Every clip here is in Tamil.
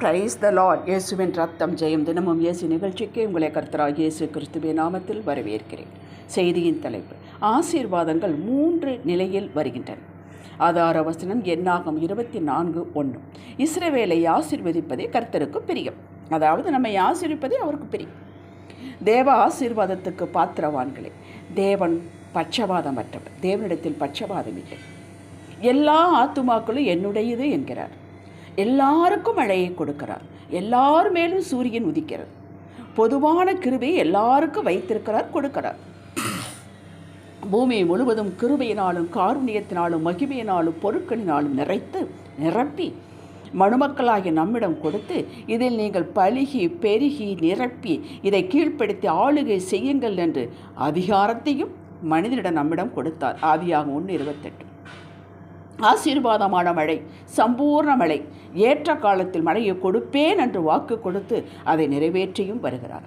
பிரைஸ் த லார்ட் இயேசுவின் ரத்தம் ஜெயம் தினமும் இயேசு நிகழ்ச்சிக்கு உங்களை கர்த்தராக இயேசு கிறிஸ்துவின் நாமத்தில் வரவேற்கிறேன். செய்தியின் தலைப்பு ஆசீர்வாதங்கள் மூன்று நிலையில் வருகின்றன. ஆதார வசனம் எண்ணாகும் இருபத்தி நான்கு ஒன்று. இஸ்ரவேலை ஆசீர்வதிப்பதே கர்த்தருக்கு பிரியம். அதாவது நம்மை ஆசீர்விப்பதே அவருக்கு பிரியம். தேவ ஆசீர்வாதத்துக்கு பாத்திரவான்களே தேவன் பட்சபாதமற்றவர் தேவனிடத்தில் பட்சபாதம் இல்லை. எல்லா ஆத்துமாக்களும் என்னுடையது என்கிறார். எல்லாருக்கும் மழையை கொடுக்கிறார். எல்லார் மேலும் சூரியன் உதிக்கிறது. பொதுவான கிருபை எல்லாருக்கும் வைத்திருக்கிறார் கொடுக்கிறார். பூமி முழுவதும் கிருபையினாலும் காருண்யத்தினாலும் மகிமையினாலும் பொருட்களினாலும் நிறைத்து நிரப்பி மணுமக்களாகிய நம்மிடம் கொடுத்து இதில் நீங்கள் பழுகி பெருகி நிரப்பி இதை கீழ்ப்படுத்தி ஆளுகை செய்யுங்கள் என்று அதிகாரத்தையும் மனிதனிடம் நம்மிடம் கொடுத்தார். ஆதியாகும் ஒன்று இருபத்தெட்டு. ஆசீர்வாதமான மழை சம்பூர்ண மழை ஏற்ற காலத்தில் மழையை கொடுப்பேன் என்று வாக்கு கொடுத்து அதை நிறைவேற்றியும் வருகிறார்.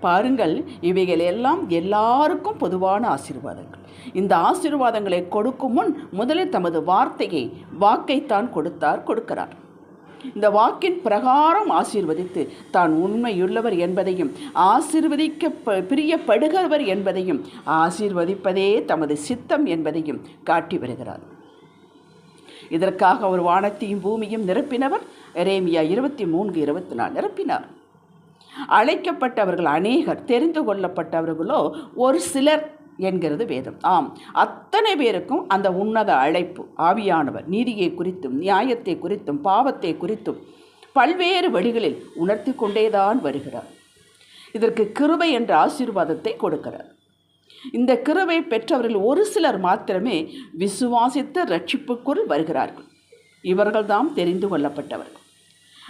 பாருங்கள் இவைகள் எல்லாம் எல்லாருக்கும் பொதுவான ஆசீர்வாதங்கள். இந்த ஆசீர்வாதங்களை கொடுக்கும் முன் முதலில் தமது வார்த்தையை வாக்கைத்தான் கொடுத்தார் கொடுக்கிறார். இந்த வாக்கின் பிரகாரம் ஆசீர்வதித்து தான் உண்மையுள்ளவர் என்பதையும் ஆசீர்வதிக்க பிரியப்படுகிறவர் என்பதையும் ஆசீர்வதிப்பதே தமது சித்தம் என்பதையும் காட்டி வருகிறார். இதற்காக அவர் வானத்தையும் பூமியும் நிரப்பினவர் எரேமியா இருபத்தி மூன்று இருபத்தி நாலு நிரப்பினார். அழைக்கப்பட்டவர்கள் அநேகர் தெரிந்து கொள்ளப்பட்டவர்களோ ஒரு சிலர் என்கிறது வேதம். ஆம் அத்தனை பேருக்கும் அந்த உன்னத அழைப்பு ஆவியானவர் நீதியை குறித்தும் நியாயத்தை குறித்தும் பாவத்தை குறித்தும் பல்வேறு வழிகளில் உணர்த்தி கொண்டேதான் வருகிறார். இதற்கு கிருபை என்ற ஆசீர்வாதத்தை கொடுக்கிறார். இந்த கிருவை பெற்றவர்கள் ஒரு சிலர் மாத்திரமே விசுவாசித்த ரட்சிப்புக்குள் வருகிறார்கள். இவர்கள்தான் தெரிந்து கொள்ளப்பட்டவர்கள்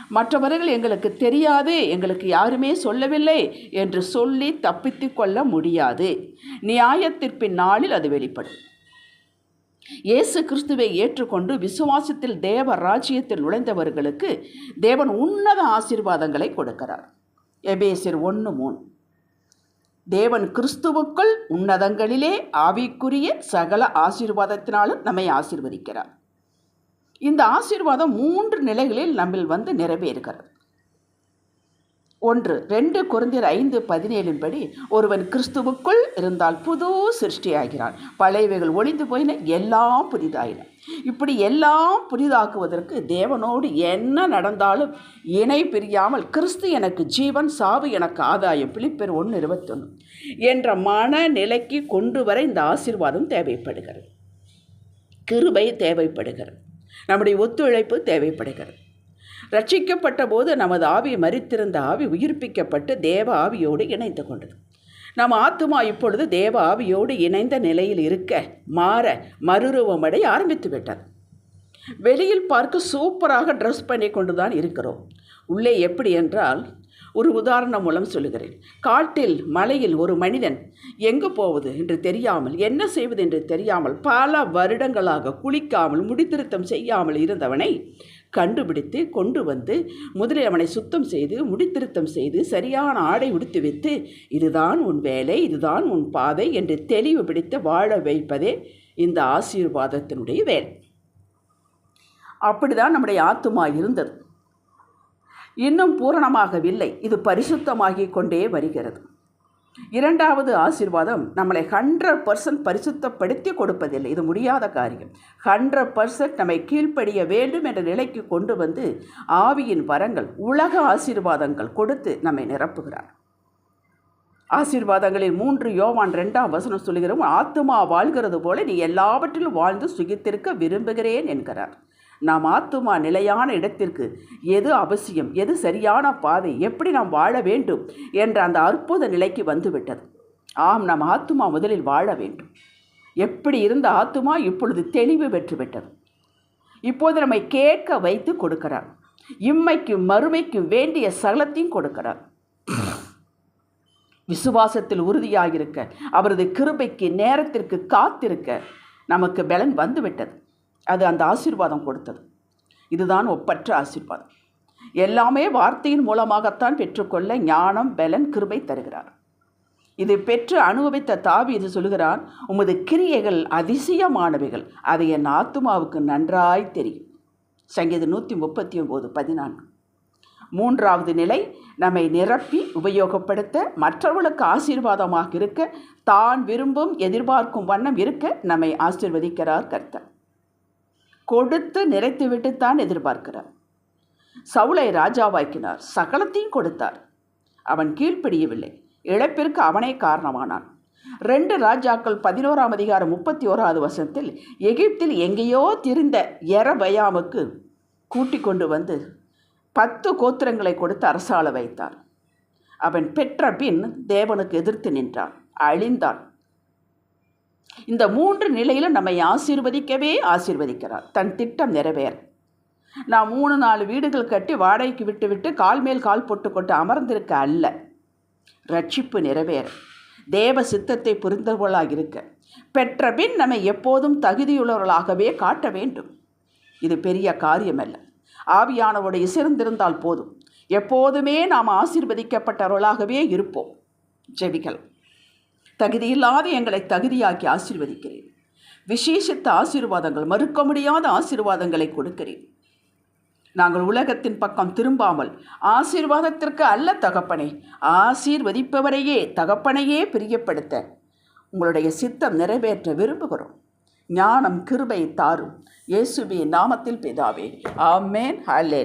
மற்றவர்கள் எங்களுக்கு தெரியாது எங்களுக்கு யாருமே சொல்லவில்லை என்று சொல்லி தப்பித்து கொள்ள முடியாது. நியாயத்திற்பின் நாளில் அது வெளிப்படும். இயேசு கிறிஸ்துவை ஏற்றுக்கொண்டு விசுவாசத்தில் தேவ ராஜ்யத்தில் நுழைந்தவர்களுக்கு தேவன் உன்னத ஆசீர்வாதங்களை கொடுக்கிறார். எபேசிர் ஒன்று மூணு. தேவன் கிறிஸ்துவுக்குள் உன்னதங்களிலே ஆவிக்குரிய சகல ஆசீர்வாதத்தினாலும் நம்மை ஆசீர்வதிக்கிறார். இந்த ஆசீர்வாதம் மூன்று நிலைகளில் நம்மில் வந்து நிறைவேறுகிறது. ஒன்று ரெண்டு குறைந்தர் ஐந்து பதினேழின் படி ஒருவன் கிறிஸ்துவுக்குள் இருந்தால் புது சிருஷ்டியாகிறான். பழையவைகள் ஒளிந்து போயின எல்லாம் புதிதாயின. இப்படி எல்லாம் புதிதாக்குவதற்கு தேவனோடு என்ன நடந்தாலும் இணை பிரியாமல் கிறிஸ்து எனக்கு ஜீவன் சாவு எனக்கு ஆதாயம். பிலிப்பெர் ஒன்று இருபத்தொன்று என்ற மனநிலைக்கு கொண்டு வர இந்த ஆசீர்வாதம் தேவைப்படுகிறது. கிருபை தேவைப்படுகிறது. நம்முடைய ஒத்துழைப்பு தேவைப்படுகிறது. ரட்சிக்கப்பட்ட போது நமது ஆவி மறித்திருந்த ஆவி உயிர்ப்பிக்கப்பட்டு தேவ ஆவியோடு இணைந்து கொண்டது. நம் ஆத்துமா இப்பொழுது தேவ ஆவியோடு இணைந்த நிலையில் இருக்க மாற மறுரூபமடை ஆரம்பித்து விட்டது. வெளியில் பார்க்க சூப்பராக ட்ரெஸ் பண்ணி கொண்டு தான் இருக்கிறோம். உள்ளே எப்படி என்றால் ஒரு உதாரணம் மூலம் சொல்லுகிறேன். காட்டில் மலையில் ஒரு மனிதன் எங்கு போவது என்று தெரியாமல் என்ன செய்வது என்று தெரியாமல் பல வருடங்களாக குளிக்காமல் முடித்திருத்தம் செய்யாமல் இருந்தவனை கண்டுபிடித்து கொண்டு வந்து முதலில் அவனை சுத்தம் செய்து முடித்திருத்தம் செய்து சரியான ஆடை உடுத்து வைத்து இதுதான் உன் வேலை இதுதான் உன் பாதை என்று தெளிவுபடுத்த வாழ வைப்பதே இந்த ஆசீர்வாதத்தினுடைய வேலை. அப்படிதான் நம்முடைய ஆத்துமா இருந்தது. இன்னும் பூரணமாகவில்லை. இது பரிசுத்தமாகிக் கொண்டே வருகிறது. இரண்டாவது ஆசீர்வாதம் நம்மளை ஹண்ட்ரட் பர்சன்ட் பரிசுத்தப்படுத்தி கொடுப்பதில்லை. இது முடியாத காரியம். ஹண்ட்ரட் பர்சன்ட் நம்மை கீழ்ப்படிய வேண்டும் என்ற நிலைக்கு கொண்டு வந்து ஆவியின் வரங்கள் உலக ஆசீர்வாதங்கள் கொடுத்து நம்மை நிரப்புகிறார். ஆசீர்வாதங்களில் மூன்று யோவான் ரெண்டாம் வசனம் சொல்கிறோம் ஆத்துமா வாழ்கிறது போல நீ எல்லாவற்றிலும் வாழ்ந்து சுகித்திருக்க விரும்புகிறேன் என்கிறார். நாம் ஆத்துமா நிலையான இடத்திற்கு எது அவசியம் எது சரியான பாதை எப்படி நாம் வாழ வேண்டும் என்ற அந்த அற்புத நிலைக்கு வந்துவிட்டது. ஆம் நாம் ஆத்துமா முதலில் வாழ வேண்டும். எப்படி இருந்த ஆத்துமா இப்பொழுது தெளிவு பெற்றுவிட்டது. இப்போது நம்மை கேட்க வைத்து கொடுக்கிறார். இம்மைக்கும் மறுமைக்கும் வேண்டிய சகலத்தையும் கொடுக்கிறார். விசுவாசத்தில் உறுதியாக இருக்க அவரது கிருபைக்கு நேரத்திற்கு காத்திருக்க நமக்கு பலன் வந்துவிட்டது. அது அந்த ஆசீர்வாதம் கொடுத்தது. இதுதான் ஒப்பற்ற ஆசீர்வாதம். எல்லாமே வார்த்தையின் மூலமாகத்தான் பெற்றுக்கொள்ள ஞானம் பலன் கிருபை தருகிறார். இது பெற்று அனுபவித்த தாவி இது சொல்கிறான் உமது கிரியைகள் அதிசயமானவைகள். அதை என் ஆத்துமாவுக்கு நன்றாய் தெரியும். சங்கீதம் நூற்றி முப்பத்தி ஒம்பது பதினான்கு. மூன்றாவது நிலை நம்மை நிரப்பி உபயோகப்படுத்த மற்றவர்களுக்கு ஆசீர்வாதமாக இருக்க தான் விரும்பும் எதிர்பார்க்கும் வண்ணம் இருக்க நம்மை ஆசீர்வதிக்கிறார் கர்த்தர். கொடுத்து நிறைத்துவிட்டு தான் எதிர்பார்க்கிறார். சவுளை ராஜாவாக்கினார். சகலத்தையும் கொடுத்தார். அவன் கீழ்ப்பிடியவில்லை. இழப்பிற்கு அவனே காரணமானான். ரெண்டு ராஜாக்கள் பதினோராம் அதிகாரம் முப்பத்தி ஓராவது வசத்தில் எகிப்தில் எங்கேயோ திரிந்த எரபயாமுக்கு கூட்டிக் கொண்டு வந்து பத்து கோத்திரங்களை கொடுத்து அரசாள வைத்தார். அவன் பெற்ற பின் தேவனுக்கு எதிர்த்து நின்றான். அழிந்தான். இந்த மூன்று நிலையிலும் நம்மை ஆசீர்வதிக்கவே ஆசீர்வதிக்கிறார். தன் திட்டம் நிறைவேற நான் மூணு நாலு வீடுகள் கட்டி வாடகைக்கு விட்டு விட்டு கால் மேல் கால் போட்டுக்கொண்டு அமர்ந்திருக்க அல்ல. ரட்சிப்பு நிறைவேற தேவ சித்தத்தை புரிந்தவர்களாக இருக்க. பெற்ற பின் நம்மை எப்போதும் தகுதியுள்ளவர்களாகவே காட்ட வேண்டும். இது பெரிய காரியமல்ல. ஆவியானவருடைய சிறந்திருந்தால் போதும். எப்போதுமே நாம் ஆசீர்வதிக்கப்பட்டவர்களாகவே இருப்போம். ஜெவிகள் தகுதியில்லாத எங்களை தகுதியாக்கி ஆசீர்வதிக்கிறேன். விசேஷித்த ஆசீர்வாதங்கள் மறுக்க முடியாத ஆசீர்வாதங்களை கொடுக்கிறேன். நாங்கள் உலகத்தின் பக்கம் திரும்பாமல் ஆசீர்வாதத்திற்கு அல்ல தகப்பனை ஆசீர்வதிப்பவரையே தகப்பனையே பிரியப்படுத்த உங்களுடைய சித்தம் நிறைவேற்ற விரும்புகிறோம். ஞானம் கிருபை தாரும். இயேசுபி நாமத்தில் பிதாவே. ஆமேன். ஹல்லே